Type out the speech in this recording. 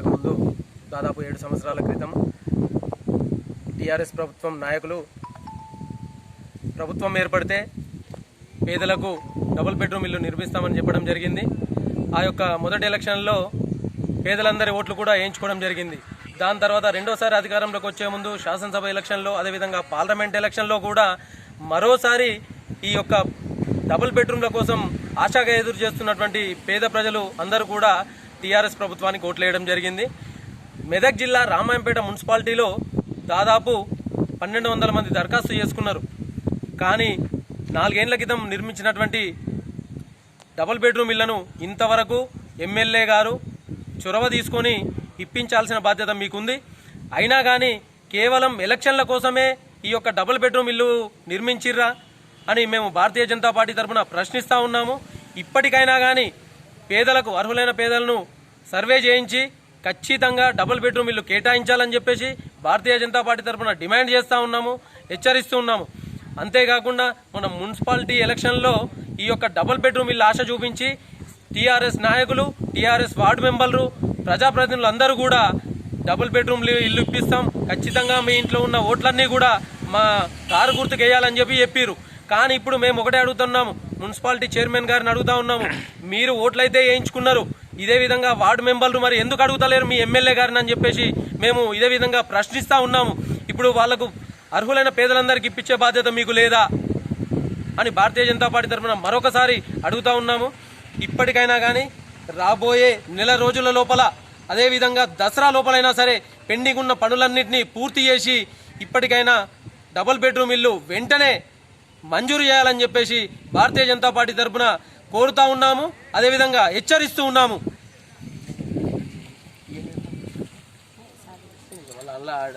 తెలంగాణ ముందు దాదాపు ఏడు సంవత్సరాల క్రితం టీఆర్ఎస్ ప్రభుత్వం నాయకులు ప్రభుత్వం ఏర్పడితే పేదలకు డబుల్ బెడ్రూమ్ ఇల్లు నిర్మిస్తామని చెప్పడం జరిగింది. ఆ యొక్క మొదటి ఎలక్షన్లో పేదలందరి ఓట్లు కూడా వేయించుకోవడం జరిగింది. దాని తర్వాత రెండోసారి అధికారంలోకి వచ్చే ముందు శాసనసభ ఎలక్షన్లో అదేవిధంగా పార్లమెంట్ ఎలక్షన్లో కూడా మరోసారి ఈ యొక్క డబుల్ బెడ్రూమ్ల కోసం ఆశగా ఎదురు చేస్తున్నటువంటి పేద ప్రజలు అందరూ కూడా టీఆర్ఎస్ ప్రభుత్వానికి ఓట్లేయడం జరిగింది. మెదక్ జిల్లా రామాయంపేట మున్సిపాలిటీలో దాదాపు పన్నెండు వందల మంది దరఖాస్తు చేసుకున్నారు. కానీ నాలుగేండ్ల క్రితం నిర్మించినటువంటి డబుల్ బెడ్రూమ్ ఇళ్ళను ఇంతవరకు ఎమ్మెల్యే గారు చొరవ తీసుకొని ఇప్పించాల్సిన బాధ్యత మీకుంది. అయినా కానీ కేవలం ఎలక్షన్ల కోసమే ఈ యొక్క డబుల్ బెడ్రూమ్ ఇల్లు నిర్మించిర్రా అని మేము భారతీయ జనతా పార్టీ తరఫున ప్రశ్నిస్తూ ఉన్నాము. ఇప్పటికైనా కానీ పేదలకు అర్హులైన పేదలను సర్వే చేయించి ఖచ్చితంగా డబుల్ బెడ్రూమ్ ఇల్లు కేటాయించాలని చెప్పేసి భారతీయ జనతా పార్టీ తరఫున డిమాండ్ చేస్తూ ఉన్నాము హెచ్చరిస్తూ ఉన్నాము. అంతేకాకుండా మన మున్సిపాలిటీ ఎలక్షన్లో ఈ యొక్క డబుల్ బెడ్రూమ్ ఇల్లు ఆశ చూపించి టీఆర్ఎస్ నాయకులు టీఆర్ఎస్ వార్డు మెంబర్లు ప్రజాప్రతినిధులు అందరూ కూడా డబుల్ బెడ్రూమ్లు ఇల్లు ఇప్పిస్తాం. ఖచ్చితంగా మీ ఇంట్లో ఉన్న ఓట్లన్నీ కూడా మా కారు గుర్తుకేయాలని చెప్పి చెప్పారు కానీ ఇప్పుడు మేము ఒకటే అడుగుతున్నాము మున్సిపాలిటీ చైర్మన్ గారిని అడుగుతా ఉన్నాము. మీరు ఓట్లయితే వేయించుకున్నారు. ఇదే విధంగా వార్డు మెంబర్లు మరి ఎందుకు అడుగుతలేరు మీ ఎమ్మెల్యే గారిని అని చెప్పేసి మేము ఇదే విధంగా ప్రశ్నిస్తూ ఉన్నాము. ఇప్పుడు వాళ్ళకు అర్హులైన పేదలందరికీ ఇప్పించే బాధ్యత మీకు లేదా అని భారతీయ జనతా పార్టీ తరఫున మరొకసారి అడుగుతా ఉన్నాము. ఇప్పటికైనా కానీ రాబోయే నెల రోజుల లోపల అదేవిధంగా దసరా లోపలైనా సరే పెండింగ్ ఉన్న పనులన్నింటినీ పూర్తి చేసి ఇప్పటికైనా డబుల్ బెడ్రూమ్ ఇల్లు వెంటనే మంజూరు చేయాలని చెప్పేసి భారతీయ జనతా పార్టీ తరఫున కోరుతా ఉన్నాము. అదేవిధంగా హెచ్చరిస్తూ ఉన్నాము.